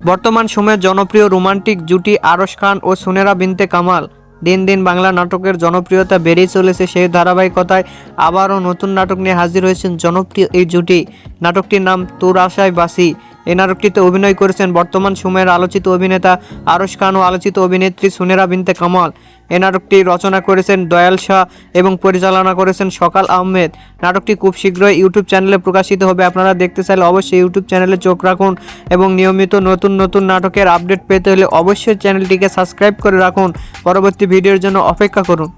বর্তমান সময়ে জনপ্রিয় রোমান্টিক জুটি আরশ খান ও সুনেরা বিনতে কামাল। দিন দিন বাংলা নাটকের জনপ্রিয়তা বেড়েই চলেছে সেই ধারাবাহিকতায়। আবারও নতুন নাটক নিয়ে হাজির হয়েছেন জনপ্রিয় এই জুটি। নাটকটির নাম তোর আশায় বাসি এই নাটকটিতে অভিনয় করেছেন বর্তমান সময়ের আলোচিত অভিনেতা আরশ খান ও আলোচিত অভিনেত্রী সুনেরা বিনতে কামাল। এই নাটকটি রচনা করেছেন দয়াল শাহ এবং পরিচালনা করেছেন সকাল আহমেদ। নাটকটি খুব শীঘ্রই ইউটিউব চ্যানেলে প্রকাশিত হবে। আপনারা দেখতে চাইলে অবশ্যই ইউটিউব চ্যানেলে চোখ রাখুন এবং নিয়মিত নতুন নতুন নাটকের আপডেট পেতে হলে অবশ্যই চ্যানেলটিকে সাবস্ক্রাইব করে রাখুন। পরবর্তী ভিডিওর জন্য অপেক্ষা করুন।